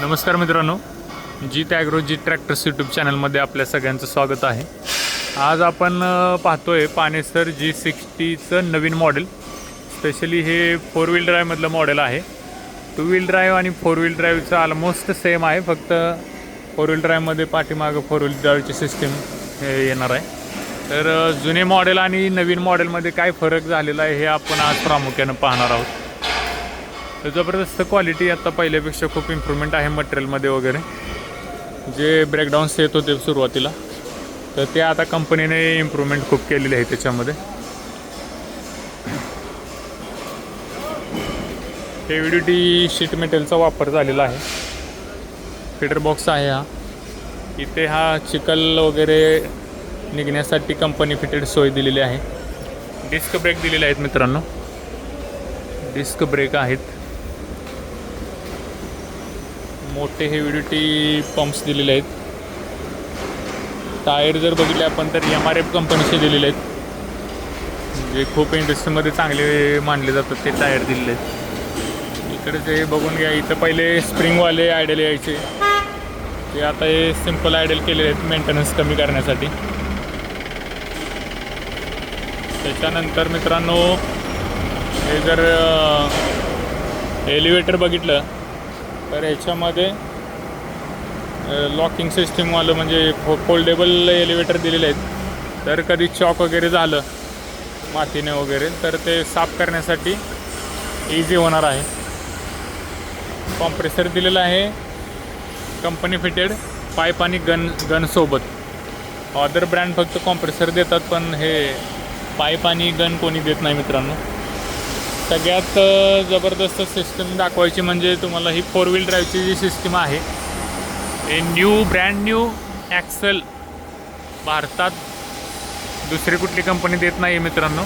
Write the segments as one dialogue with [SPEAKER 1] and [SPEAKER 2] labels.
[SPEAKER 1] नमस्कार मित्रांनो Jeet agro ji tractors YouTube चॅनलमध्ये आपल्या सगळ्यांचं स्वागत आहे. आज आपण पाहतो आहे पानेसर जी सिक्स्टीचं नवीन मॉडेल स्पेशली हे फोर व्हील ड्राईव्हमधलं मॉडेल आहे. टू व्हील ड्राईव्ह आणि फोर व्हील ड्राईव्हचं ऑलमोस्ट सेम आहे फक्त फोर व्हील ड्राईव्हमध्ये पाठीमागं फोर व्हील ड्राईव्हची सिस्टीम हे येणार आहे. तर जुने मॉडेल आणि नवीन मॉडेलमध्ये काय फरक झालेला आहे हे आपण आज प्रामुख्यानं पाहणार आहोत. तर जबरदस्त क्वालिटी आता पहिल्यापेक्षा खूप इम्प्रूव्हमेंट आहे मटेरियलमध्ये वगैरे. जे ब्रेकडाऊन्स येत होते सुरुवातीला तर ते आता कंपनीने इम्प्रूव्हमेंट खूप केलेली आहे त्याच्यामध्ये. हेवी ड्युटी शीट मेटेलचा वापर झालेला आहे. फिटर बॉक्स आहे हा. इथे हा चिखल वगैरे निघण्यासाठी कंपनी फिटेड सोय दिलेली आहे. डिस्क ब्रेक दिलेले आहेत मित्रांनो. डिस्क ब्रेक आहेत. मोठे हेवी ड्युटी पंप्स दिलेले आहेत. टायर जर बघितले आपण तर एम आर एफ कंपनीचे दिलेले आहेत. जे खूप इंडस्ट्रीमध्ये चांगले मानले जातात ते टायर दिलेले आहेत. इकडे ते बघून घ्या इथं पहिले स्प्रिंगवाले आयडल यायचे. ते आता हे सिंपल आयडल केलेले आहेत मेंटेनन्स कमी करण्यासाठी. त्याच्यानंतर मित्रांनो हे जर एलिव्हेटर बघितलं तर याच्यामध्ये लॉकिंग सिस्टीमवालं म्हणजे फो फोल्डेबल एलिव्हेटर दिलेले आहेत. तर कधी चॉक वगैरे झालं मातीने वगैरे तर ते साफ करण्यासाठी इझी होणार आहे. कॉम्प्रेसर दिलेलं आहे कंपनी फिटेड पाईप आणि गन गनसोबत ऑदर ब्रँड फक्त कॉम्प्रेसर देतात पण हे पाईप आणि गन कोणी देत नाही मित्रांनो. सगळ्यात जबरदस्त सिस्टम दाखवायची म्हणजे तुम्हाला ही फोर व्हील ड्राईव्हची जी सिस्टीम आहे हे न्यू ब्रँड न्यू ॲक्सल भारतात दुसरी कुठली कंपनी देत नाही मित्रांनो.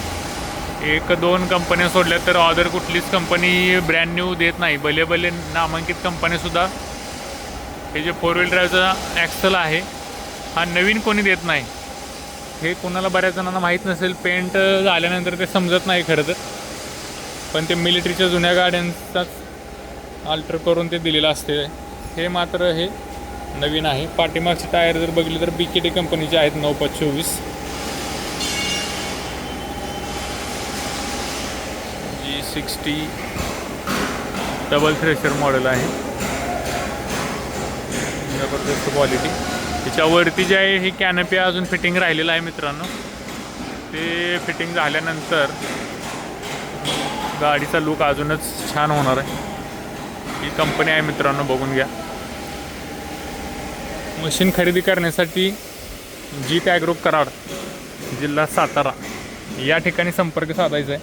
[SPEAKER 1] एक दोन कंपन्या सोडल्या तर ऑदर कुठलीच कंपनी ब्रँड न्यू देत नाही. भले भले नामांकित कंपन्यासुद्धा हे जे फोर व्हील ड्राईव्हचा ॲक्सल आहे हा नवीन कोणी देत नाही. हे कोणाला बऱ्याच जणांना माहीत नसेल पेंट झाल्यानंतर ते समजत नाही खरं तर. पण ते मिलिटरीच्या जुन्या गाड्यांचाच अल्टर करून ते दिलेलं असते. हे मात्र हे नवीन आहे. पाठीमागचे टायर जर बघितले तर बी के टी कंपनीचे आहेत नऊ पाच चोवीस. G sixty double thresher model आहे. जबरदस्त क्वालिटी त्याच्यावरती जे आहे ही कॅनपी अजून फिटिंग राहिलेलं आहे मित्रांनो. ते फिटिंग झाल्यानंतर गाडीचा लुक अजूनच छान होणार आहे. ही कंपनी आहे मित्रांनो बघून घ्या. मशीन खरेदी करण्यासाठी जी ॲग्रो कराड जिल्हा सातारा या ठिकाणी संपर्क साधायचा आहे.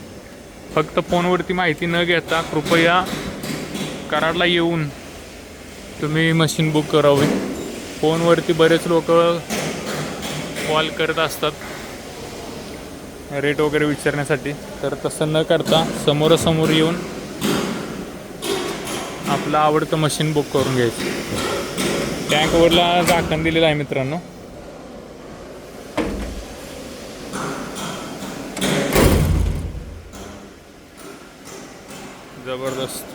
[SPEAKER 1] फक्त फोनवरती माहिती न घेता कृपया कराडला येऊन तुम्ही मशीन बुक करावी. फोनवरती बरेच लोक कॉल करत असतात. रेट वगैरे विचारण्यासाठी. तर तसं न करता समोरासमोर येऊन आपलं आवडतं मशीन बुक करून घ्यायचं. टँकवरला झाकण दिलेलं आहे मित्रांनो. जबरदस्त.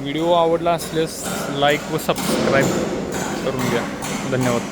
[SPEAKER 1] व्हिडिओ आवडला असल्यास लाईक व सबस्क्राईब करून घ्या. धन्यवाद.